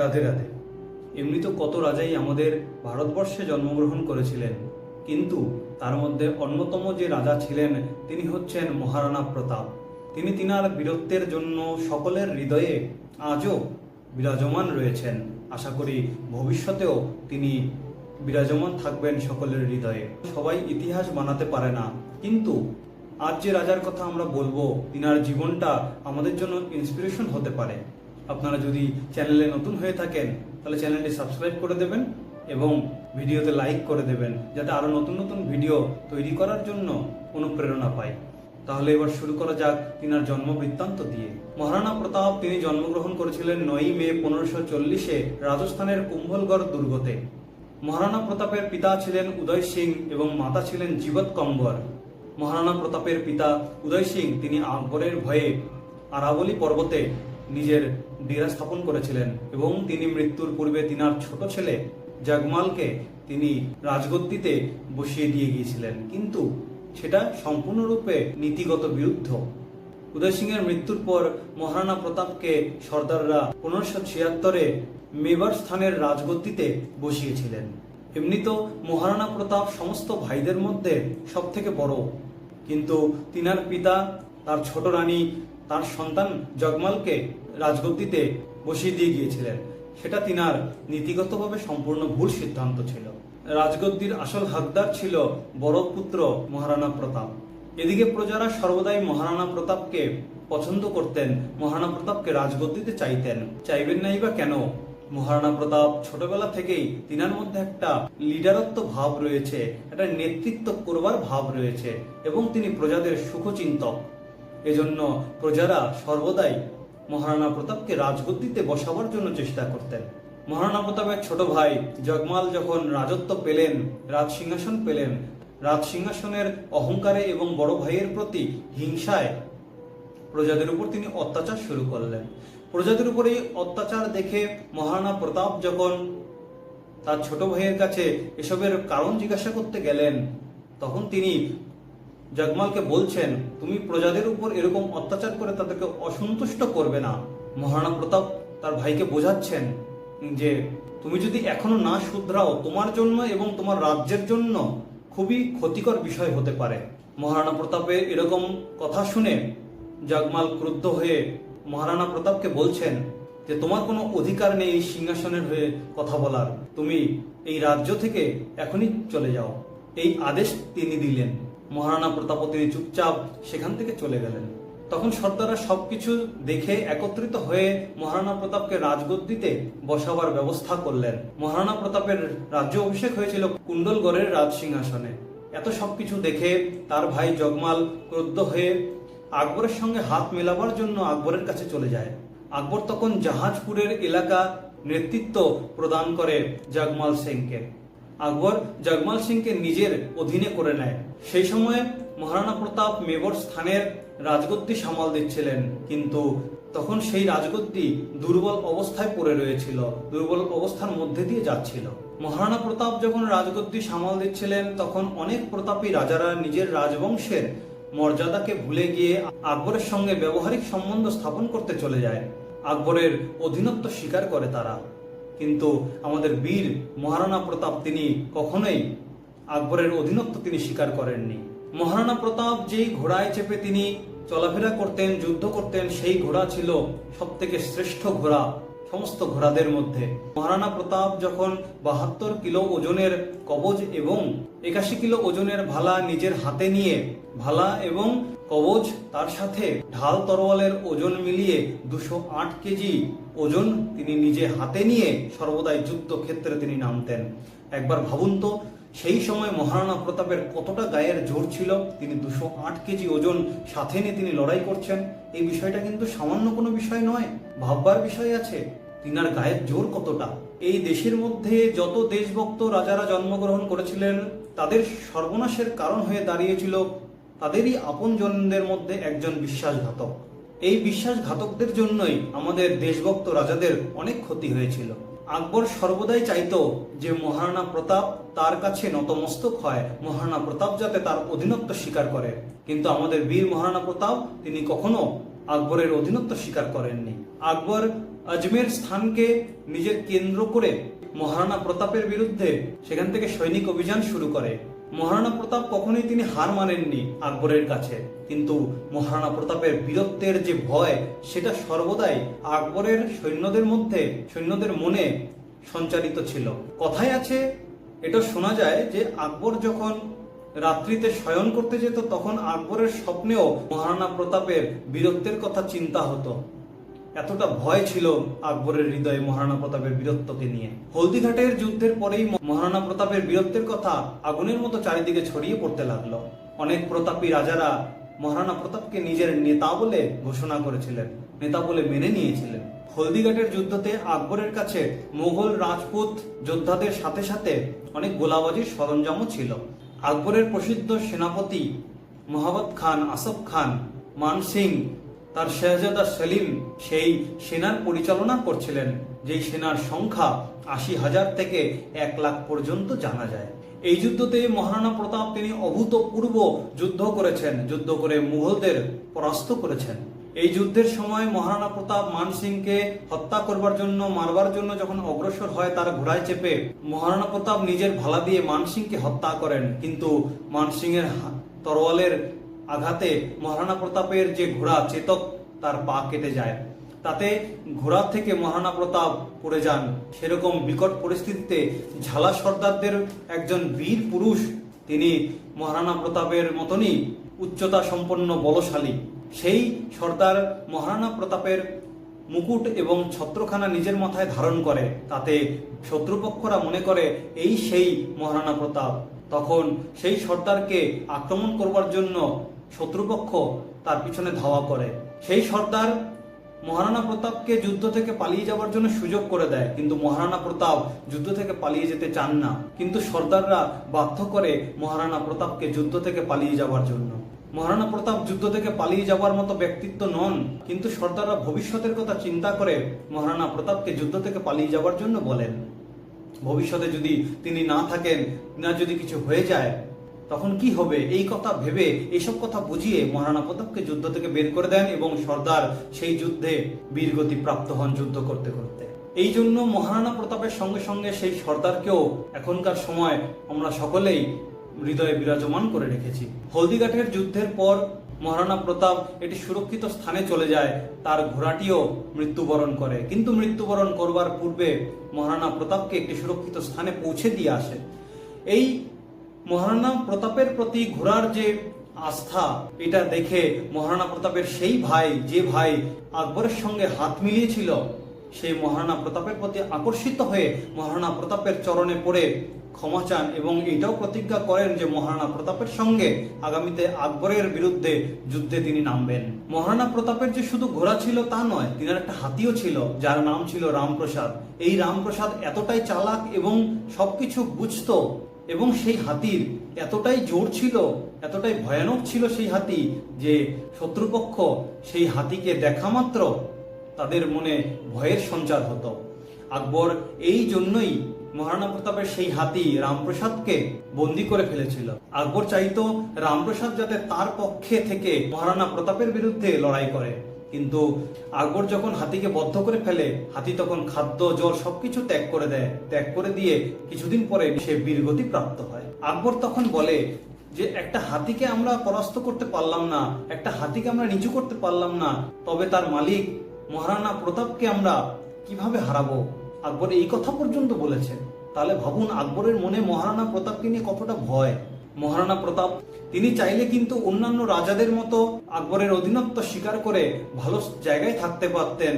রাধে রাধে। এমনি তো কত রাজাই আমাদের ভারতবর্ষে জন্মগ্রহণ করেছিলেন, কিন্তু তার মধ্যে অন্যতম যে রাজা ছিলেন, তিনি হচ্ছেন মহারানা প্রতাপ। তিনি তিনার বীরত্বের জন্য সকলের হৃদয়ে আজও বিরাজমান রয়েছেন। আশা করি ভবিষ্যতেও তিনি বিরাজমান থাকবেন সকলের হৃদয়ে। সবাই ইতিহাস বানাতে পারে না, কিন্তু আজ যে রাজার কথা আমরা বলব, তিনার জীবনটা আমাদের জন্য ইন্সপিরেশন হতে পারে। আপনারা যদি চ্যানেলে নতুন হয়ে থাকেন, তাহলে চ্যানেলটি সাবস্ক্রাইব করে দেবেন এবং ভিডিওতে লাইক করে দেবেন, যাতে আরও নতুন নতুন ভিডিও তৈরি করার জন্য অনুপ্রেরণা পাই। তাহলে এবার শুরু করা যাক তিনার জন্ম বৃত্তান্ত দিয়ে। মহারাণা প্রতাপ তিনি জন্মগ্রহণ করেছিলেন নয়ই মে পনেরোশো চল্লিশে রাজস্থানের কুম্ভলগড় দুর্গতে। মহারাণা প্রতাপের পিতা ছিলেন উদয় সিং এবং মাতা ছিলেন জীবত কম্বর। মহারাণা প্রতাপের পিতা উদয় সিং তিনি আকবরের ভয়ে আরাবলী পর্বতে নিজের ডেরা স্থাপন করেছিলেন এবং তিনি মৃত্যুর পূর্বে তিনার ছোট ছেলে জাগমালকে তিনি রাজগদ্দিতে বসিয়ে দিয়ে গিয়েছিলেন। কিন্তু সেটা সম্পূর্ণরূপে নীতিগত বিরুদ্ধ। উদয় সিংয়ের মৃত্যুর পর মহারানা প্রতাপকে সর্দাররা পনেরোশো ছিয়াত্তরে মেবার স্থানের রাজগদ্দিতে বসিয়েছিলেন। এমনি তো মহারাণা প্রতাপ সমস্ত ভাইদের মধ্যে সব থেকে বড়। কিন্তু তিনার পিতা, তার ছোট রানী তার সন্তান জগমালকে রাজগদ্দিতে বসিয়ে দিয়ে গিয়েছিলেন। সেটা তিনার নীতিগতভাবে সম্পূর্ণ ভুল সিদ্ধান্ত ছিল। রাজগদ্দির আসল হকদার ছিল বড় পুত্র মহারাণা প্রতাপ। এদিকে প্রজারা সর্বদাই মহারাণা প্রতাপকে পছন্দ করতেন মহারাণা প্রতাপকে রাজগদ্দিতে চাইতেন। চাইবেন নাই বা কেন? মহারাণা প্রতাপ ছোটবেলা থেকেই তিনার মধ্যে একটা লিডারত্ব ভাব রয়েছে, একটা নেতৃত্ব করবার ভাব রয়েছে, এবং তিনি প্রজাদের সুখচিন্তক। এজন্য প্রজারা সর্বদাই মহারাণা প্রতাপকে রাজগদ্দিতে বসাবার জন্য চেষ্টা করতেন। মহারাণা প্রতাপের ছোট ভাই জগমাল যখন রাজত্ব পেলেন রাজ সিংহাসন পেলেন রাজ সিংহাসনের অহংকারে এবং বড় ভাইয়ের প্রতি হিংসায় প্রজাদের উপর তিনি অত্যাচার শুরু করলেন। প্রজাদের উপর এই অত্যাচার দেখে মহারাণা প্রতাপ যখন তার ছোট ভাইয়ের কাছে এসবের কারণ জিজ্ঞাসা করতে গেলেন, তখন তিনি জগমালকে বলছেন, তুমি প্রজাদের উপর এরকম অত্যাচার করে তাদেরকে অসন্তুষ্ট করবে না। মহারাণা প্রতাপ তার ভাইকে বোঝাচ্ছেন যে, তুমি যদি এখনও না শুধরাও, তোমার জন্য এবং তোমার রাজ্যের জন্য খুবই ক্ষতিকর বিষয় হতে পারে। মহারাণা প্রতাপের এরকম কথা শুনে জগমাল ক্রুদ্ধ হয়ে মহারাণা প্রতাপকে বলছেন যে, তোমার কোনো অধিকার নেই এই সিংহাসনের হয়ে কথা বলার। তুমি এই রাজ্য থেকে এখনই চলে যাও। এই আদেশ তিনি দিলেন। প্রতাপ তিনি চুপচাপ সেখান থেকে চলে গেলেন। তখন সর্দাররা সবকিছু দেখে একত্রিত হয়ে মহারাণা প্রতাপকে রাজগদ্দিতে বসাবার ব্যবস্থা করলেন। মহারাণা প্রতাপের রাজ্য অভিষেক হয়েছিল কুণ্ডলগড়ের রাজ সিংহাসনে এত সবকিছু দেখে তার ভাই জগমাল ক্রুদ্ধ হয়ে আকবরের সঙ্গে হাত মেলাবার জন্য আকবরের কাছে চলে যায়। আকবর তখন জাহাজপুরের এলাকা নেতৃত্ব প্রদান করে জগমাল সিংকে আকবর জগমাল সিংকে নিজের অধীনে করে নেয়। সেই সময়ে মহারাণা প্রতাপ মেবর স্থানের রাজগদ্দি সামাল দিচ্ছিলেন। কিন্তু তখন সেই রাজগদ্দি দুর্বল অবস্থায় পড়ে রয়েছিল, দুর্বল অবস্থার মধ্যে দিয়ে যাচ্ছিল। মহারাণা প্রতাপ যখন রাজগদ্দি সামাল দিচ্ছিলেন, তখন অনেক প্রতাপী রাজারা নিজের রাজবংশের মর্যাদাকে ভুলে গিয়ে আকবরের সঙ্গে ব্যবহারিক সম্বন্ধ স্থাপন করতে চলে যায়। আকবরের অধীনত্ব স্বীকার করে তারা। কিন্তু আমাদের বীর মহারাণা প্রতাপ তিনি কখনোই আকবরের অধীনত্ব তিনি স্বীকার করেননি। মহারানা প্রতাপ যেই ঘোড়ায় চেপে তিনি চলাফেরা করতেন, যুদ্ধ করতেন, সেই ঘোড়া ছিল সব থেকে শ্রেষ্ঠ ঘোড়া সমস্ত ঘোড়াদের মধ্যে। মহারাণা প্রতাপ যখন বাহাত্তর কিলো ওজনের কবজ এবং একাশি কিলো ওজনের ভালা নিজের হাতে নিয়ে, ভালা এবং কবজ, তার সাথে ঢাল তরোয়ালের ওজন মিলিয়ে দুশো আট কেজি ওজন তিনি নিজে হাতে নিয়ে সর্বদাই যুদ্ধক্ষেত্রে তিনি নামতেন। একবার ভাবুন তো, সেই সময় মহারাণা প্রতাপের কতটা গায়ের জোর ছিল, তিনি দুশো আট কেজি ওজন সাথে নিয়ে তিনি লড়াই করছেন, এই বিষয়টা কিন্তু সামান্য কোনো বিষয় নয়, ভাববার বিষয় আছে। তিনার গায়ের জোর কতটা? এই দেশের মধ্যে যত দেশভক্ত রাজারা জন্মগ্রহণ করেছিলেন, তাদের সর্বনাশের কারণ হয়ে দাঁড়িয়েছিল তাদেরই আপনজনদের মধ্যে একজন বিশ্বাসঘাতক। এই বিশ্বাসঘাতকদের জন্যই আমাদের দেশভক্ত রাজাদের অনেক ক্ষতি হয়েছিল। আকবর সর্বদাই চাইত যে মহারানা প্রতাপ তার কাছে নতমস্তক হয় মহারাণা প্রতাপ যাতে তার অধীনত্ব স্বীকার করে। কিন্তু আমাদের বীর মহারাণা প্রতাপ, তিনি কখনো আকবরের অধীনত্ব স্বীকার করেননি। আকবর আজমের স্থানকে নিজের কেন্দ্র করে মহারানা প্রতাপের বিরুদ্ধে সেখান থেকে সৈনিক অভিযান শুরু করে। মহারানা প্রতাপ কখনোই তিনি হার মানেননি আকবরের কাছে। কিন্তু মহারানা প্রতাপের বীরত্বের যে ভয়, সেটা সর্বদাই আকবরের সৈন্যদের মধ্যে, সৈন্যদের মনে সঞ্চারিত ছিল। কথায় আছে, এটা শোনা যায় যে আকবর যখন রাত্রিতে শয়ন করতে যেত, তখন আকবরের স্বপ্নেও মহারানা প্রতাপের বীরত্বের কথা চিন্তা হতো। এতটা ভয় ছিল আকবরের হৃদয়ে মহারানা প্রতাপের বীরত্বকে নিয়ে। হলদিঘাটের যুদ্ধের পরেই মহারানা প্রতাপের বীরত্বের কথা আগুনের মতো চারিদিকে ছড়িয়ে পড়তে লাগল। অনেক প্রতাপী রাজারা মহারানা প্রতাপকে নিজের নেতা বলে ঘোষণা করেছিলেন, নেতা বলে মেনে নিয়েছিলেন। হলদিঘাটের যুদ্ধতে আকবরের কাছে মোগল রাজপুত যোদ্ধাদের সাথে সাথে অনেক গোলাবাজির সরঞ্জামও ছিল। আকবরের প্রসিদ্ধ সেনাপতি মোহাম্মদ খান, আসফ খান, মান সিং তার শেহজাদা সেলিম সেই সেনার পরিচালনা করছিলেন, যেই সেনার সংখ্যা আশি হাজার থেকে এক লাখ পর্যন্ত জানা যায়। এই যুদ্ধতে মহারানা প্রতাপ তিনি অভূতপূর্ব যুদ্ধ করেছেন, যুদ্ধ করে মুঘলদের পরাস্ত করেছেন। এই যুদ্ধের সময় মহারানা প্রতাপ মান সিংকে হত্যা করবার জন্য, মারবার জন্য যখন অগ্রসর হয় তার ঘোড়ায় চেপে, মহারানা প্রতাপ নিজের ভালা দিয়ে মান সিংকে হত্যা করেন। কিন্তু মান সিংয়ের হা- তরোয়ালের আঘাতে মহারানা প্রতাপের যে ঘোড়া চেতক, তার পা কেটে যায়। তাতে ঘোড়া থেকে মহারানা প্রতাপ পড়ে যান। সেরকম বিকট পরিস্থিতিতে ঝালা সর্দারদের একজন বীর পুরুষ, তিনি মহারানা প্রতাপের মতনই উচ্চতা সম্পন্ন বলশালী। সেই সর্দার মহারানা প্রতাপের মুকুট এবং ছত্রখানা নিজের মাথায় ধারণ করে। তাতে শত্রুপক্ষরা মনে করে, এই সেই মহারানা প্রতাপ। তখন সেই সর্দারকে আক্রমণ করবার জন্য শত্রুপক্ষ তার পিছনে ধাওয়া করে। সেই সর্দার মহারানা প্রতাপকে যুদ্ধ থেকে পালিয়ে যাওয়ার জন্য সুযোগ করে দেয়, কিন্তু মহারানা প্রতাপ যুদ্ধ থেকে পালিয়ে যেতে চান না। কিন্তু সর্দাররা বাধ্য করে মহারানা প্রতাপকে যুদ্ধ থেকে পালিয়ে যাওয়ার জন্য। মহারানা প্রতাপ যুদ্ধ থেকে পালিয়ে যাওয়ার মতো ব্যক্তিত্ব নন, কিন্তু সর্দাররা ভবিষ্যতের কথা চিন্তা করে মহারানা প্রতাপকে যুদ্ধ থেকে পালিয়ে যাওয়ার জন্য বলেন। ভবিষ্যতে যদি তিনি না থাকেন, না যদি কিছু হয়ে যায় তখন কি হবে? এই কথা ভেবে এইসব কথা বুঝিয়ে মহারানা প্রতাপকে যুদ্ধ থেকে বের করে দেন এবং সর্দার সেই যুদ্ধে বীরগতি প্রাপ্ত হন যুদ্ধ করতে করতে। এই জন্য মহারানা প্রতাপের সঙ্গে সঙ্গে সেই সর্দারকেও এখনকার সময় আমরা সকলেই হৃদয়ে বিরাজমান করে রেখেছি। হলদিঘাটের যুদ্ধের পর মহারানা প্রতাপ এটি সুরক্ষিত স্থানে চলে যায়, তার ঘোড়াটিও মৃত্যুবরণ করে। কিন্তু মৃত্যুবরণ করবার পূর্বে মহারানা প্রতাপকে একটি সুরক্ষিত স্থানে পৌঁছে দিয়ে আসে। এই মহারানা প্রতাপের প্রতি ঘোড়ার যে আস্থা, এটা দেখে মহারানা প্রতাপের সেই ভাই, যে ভাই আকবরের সঙ্গে হাত মিলিয়েছিল, সেই মহারানা প্রতাপের প্রতি আকর্ষিত হয়ে মহারানা প্রতাপের চরণে পড়ে ক্ষমা চান এবং এটাও প্রতিজ্ঞা করেন যে মহারানা প্রতাপের সঙ্গে আগামীতে আকবরের বিরুদ্ধে যুদ্ধে তিনি নামবেন। মহারানা প্রতাপের যে শুধু ঘোড়া ছিল তা নয়, তিনার একটা হাতিও ছিল, যার নাম ছিল রামপ্রসাদ। এই রামপ্রসাদ এতটাই চালাক এবং সবকিছু বুঝতো এবং সেই হাতির এতটাই জোর ছিল, এতটাই ভয়ানক ছিল সেই হাতি যে শত্রুপক্ষ সেই হাতিকে দেখা মাত্র তাদের মনে ভয়ের সঞ্চার হতো। আকবর এই জন্যই মহারানা প্রতাপের সেই হাতি রামপ্রসাদকে বন্দি করে ফেলেছিল। আকবর চাইতো রামপ্রসাদ যাতে তার পক্ষে থেকে মহারানা প্রতাপের বিরুদ্ধে লড়াই করে। কিন্তু আকবর যখন হাতিকে বদ্ধ করে ফেলে, হাতি তখন খাদ্য, জল সবকিছু ত্যাগ করে দেয়। ত্যাগ করে দিয়ে কিছুদিন পরে সে বীরগতি প্রাপ্ত হয়। আকবর তখন বলে যে, একটা হাতিকে আমরা পরাস্ত করতে পারলাম না, একটা হাতিকে আমরা নিচু করতে পারলাম না, তবে তার মালিক, মহারানা প্রতাপকে আমরা কীভাবে হারাবো? আকবর এই কথা পর্যন্ত বলেছেন। তাহলে ভাবুন, আকবরের মনে মহারানা প্রতাপকে নিয়ে কতটা ভয়। মহারানা প্রতাপ, তিনি চাইলে কিন্তু অন্যান্য রাজাদের মতো আকবরের অধীনত্ব স্বীকার করে ভালো জায়গায় থাকতে পারতেন,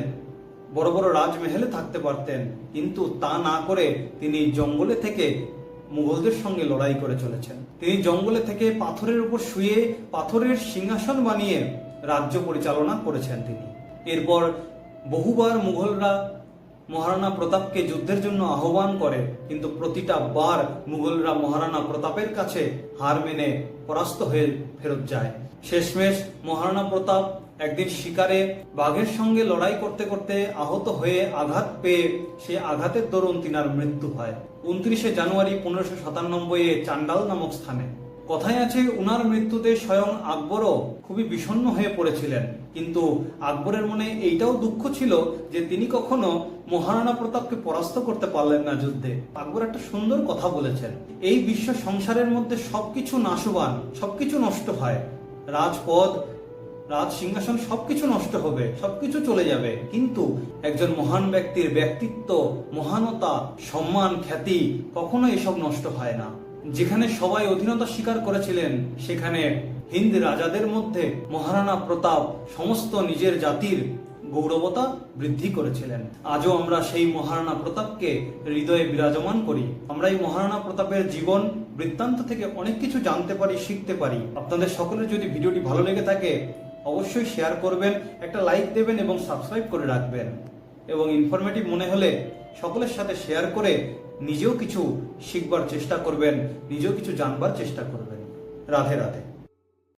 বড় বড় রাজমহলে থাকতে পারতেন। কিন্তু তা না করে তিনি জঙ্গলে থেকে মুঘলদের সঙ্গে লড়াই করে চলেছেন। তিনি জঙ্গলে থেকে পাথরের উপর শুয়ে পাথরের সিংহাসন বানিয়ে রাজ্য পরিচালনা করেছেন তিনি। এরপর বহুবার মুঘলরা মহারানা প্রতাপকে যুদ্ধের জন্য আহ্বান করে, কিন্তু প্রতিটা বার মুঘলরা মহারানা প্রতাপের কাছে হার মেনে পরাস্ত হয়ে ফেরত যায়। শেষমেশ মহারানা প্রতাপ একদিন শিকারে বাঘের সঙ্গে লড়াই করতে করতে আহত হয়ে আঘাত পেয়ে সে আঘাতের দরুন তিনার মৃত্যু হয়। উনত্রিশে জানুয়ারি পনেরোশো সাতানব্বই চান্ডাল নামক স্থানে। কথায় আছে, উনার মৃত্যুতে স্বয়ং আকবরও খুবই বিষণ্ণ হয়ে পড়েছিলেন। কিন্তু আকবরের মনে এইটাও দুঃখ ছিল যে তিনি কখনো মহারানা প্রতাপকে পরাস্ত করতে পারলেন না যুদ্ধে। আকবর একটা সুন্দর কথা বলেছেন, এই বিশ্ব সংসারের মধ্যে সবকিছু নাশবান, সবকিছু নষ্ট হয়। রাজপদ রাজ সিংহাসন সবকিছু নষ্ট হবে, সবকিছু চলে যাবে। কিন্তু একজন মহান ব্যক্তির ব্যক্তিত্ব, মহানতা, সম্মান, খ্যাতি কখনো এসব নষ্ট হয় না। যেখানে সবাই অধীনতা স্বীকার করেছিলেন, সেখানে হিন্দ রাজাদের মধ্যে মহারানা প্রতাপ সমস্ত নিজের জাতির গৌরবতা বৃদ্ধি করেছিলেন। আজও আমরা সেই মহারানা প্রতাপকে হৃদয়ে বিরাজমান করি। আমরা এই মহারানা প্রতাপের জীবন, বৃত্তান্ত থেকে অনেক কিছু জানতে পারি, শিখতে পারি। আপনাদের সকলের যদি ভিডিওটি ভালো লেগে থাকে, অবশ্যই শেয়ার করবেন, একটা লাইক দেবেন এবং সাবস্ক্রাইব করে রাখবেন। এবং ইনফরমেটিভ মনে হলে সকলের সাথে শেয়ার করে নিজেও কিছু শিখবার চেষ্টা করবেন নিজেও কিছু জানবার চেষ্টা করবেন। রাধে রাধে।